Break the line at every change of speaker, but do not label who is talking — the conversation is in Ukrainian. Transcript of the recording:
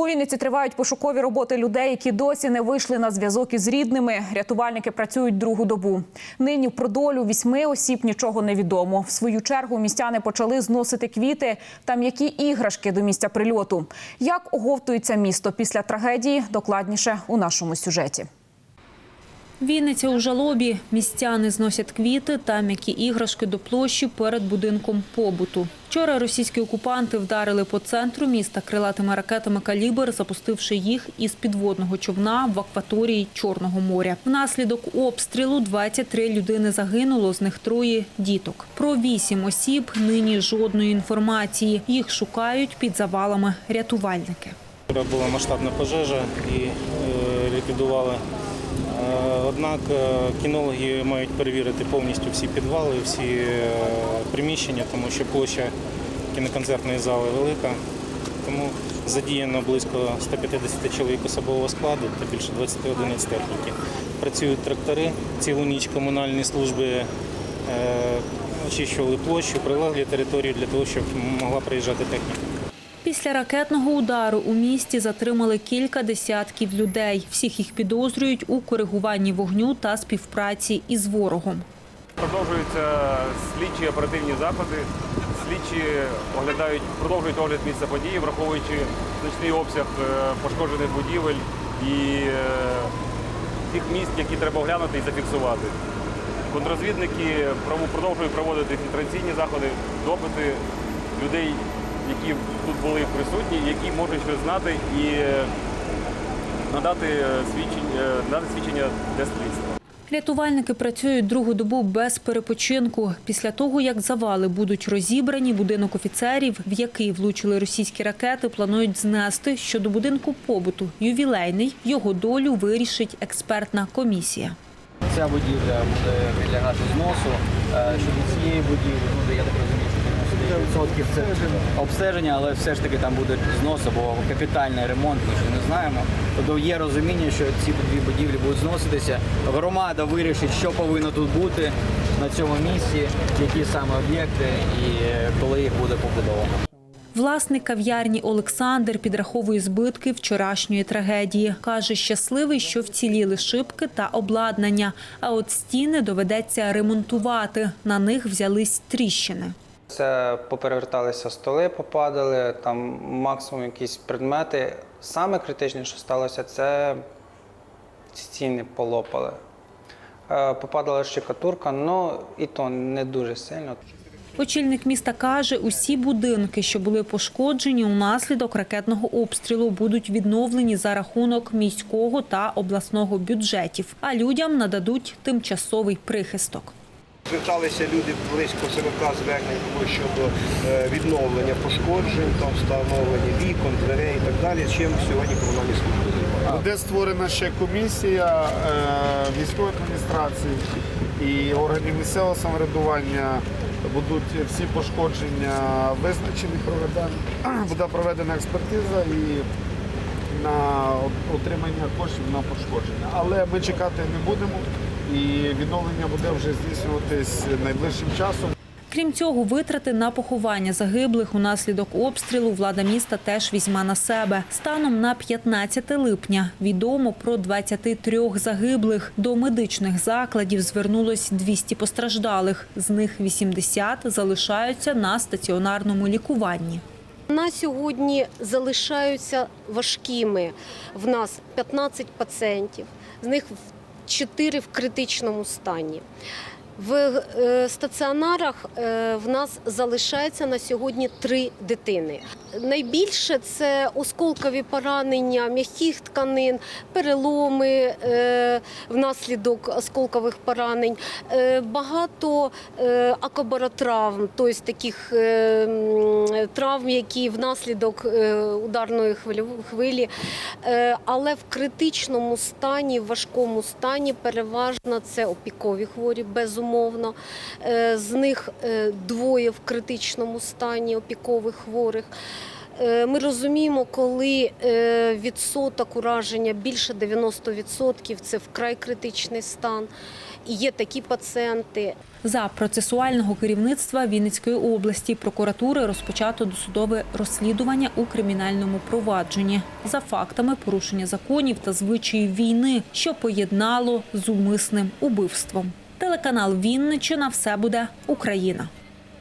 У Вінниці тривають пошукові роботи людей, які досі не вийшли на зв'язок із рідними. Рятувальники працюють другу добу. Нині про долю вісьми осіб нічого не відомо. В свою чергу містяни почали зносити квіти та м'які іграшки до місця прильоту. Як оговтується місто після трагедії? Докладніше у нашому сюжеті.
Вінниця у жалобі. Містяни зносять квіти та м'які іграшки до площі перед будинком побуту. Вчора російські окупанти вдарили по центру міста крилатими ракетами «Калібр», запустивши їх із підводного човна в акваторії Чорного моря. Внаслідок обстрілу 23 людини загинуло, з них троє діток. Про вісім осіб нині жодної інформації. Їх шукають під завалами рятувальники.
Була масштабна пожежа і е, ліквідували. Е, Однак е, кінологи мають перевірити повністю всі підвали, всі е, приміщення, тому що площа кіноконцертної зали велика. Тому задіяно близько 150 чоловік особового складу та більше 20 одиниць техніки. Працюють трактори, цілу ніч комунальні служби очищували площу, прилеглі території для того, щоб могла приїжджати техніка.
Після ракетного удару у місті затримали кілька десятків людей. Всіх їх підозрюють у коригуванні вогню та співпраці із ворогом.
Продовжуються слідчі оперативні заходи. Слідчі оглядають, продовжують огляд місця події, враховуючи значний обсяг е, пошкоджених будівель і е, тих місць, які треба оглянути і зафіксувати. Контрозвідники продовжують проводити фільтраційні заходи, допити людей, які тут були присутні, які можуть щось знати і е, надати е, свідчення, е, надати свідчення для слідства.
Рятувальники працюють другу добу без перепочинку. Після того, як завали будуть розібрані, будинок офіцерів, в який влучили російські ракети, планують знести. Щодо будинку побуту ювілейний його долю вирішить експертна комісія.
Ця будівля буде підлягати зносу. Е, Щодо цієї будівлі, ну, я так розумію, що 99% це обстеження, але все ж таки там буде знос або капітальний ремонт, ми ще не знаємо. Тобто є розуміння, що ці дві будівлі будуть зноситися. Громада вирішить, що повинно тут бути на цьому місці, які саме об'єкти і е, коли їх буде побудовано.
Власник кав'ярні Олександр підраховує збитки вчорашньої трагедії. Каже, щасливий, що вціліли шибки та обладнання. А от стіни доведеться ремонтувати. На них взялись тріщини.
Це попереверталися столи, попадали, там максимум якісь предмети. Саме критичне, що сталося, це стіни полопали. Е, Попадала щекатурка, але і то не дуже сильно.
Очільник міста каже, усі будинки, що були пошкоджені унаслідок ракетного обстрілу, будуть відновлені за рахунок міського та обласного бюджетів, а людям нададуть тимчасовий прихисток.
Зверталися люди близько 40 звернень було щодо е, відновлення пошкоджень, там встановлення вікон, дверей і так далі. Чим сьогодні комунальні служби займаються.
Буде створена ще комісія е, військової адміністрації і органів місцевого самоврядування. Будуть всі пошкодження визначені. Буде проведена експертиза і на отримання коштів на пошкодження. Але ми чекати не будемо і відновлення буде вже здійснюватись найближчим часом.
Крім цього, витрати на поховання загиблих унаслідок обстрілу влада міста теж візьме на себе. Станом на 15 липня відомо про 23 загиблих. До медичних закладів звернулось 200 постраждалих. З них 80 залишаються на стаціонарному лікуванні.
На сьогодні залишаються важкими. В нас 15 пацієнтів, з них 4 в критичному стані. В е, стаціонарах е, в нас залишається на сьогодні три дитини. Найбільше це осколкові поранення м'яких тканин, переломи е, внаслідок осколкових поранень, багато акобаротравм, тобто таких травм, які внаслідок ударної хвилі. Але в критичному стані, в важкому стані переважно це опікові хворі, безумовно. Е, З них е, двоє в критичному стані опікових хворих. е, ми розуміємо, коли відсоток ураження більше 90%, це вкрай критичний стан. І є такі пацієнти,
За процесуального керівництва Вінницької області прокуратури розпочато досудове розслідування у кримінальному провадженні за фактами порушення законів та звичаїв війни, що поєднало з умисним убивством. Телеканал Вінничина все буде Україна.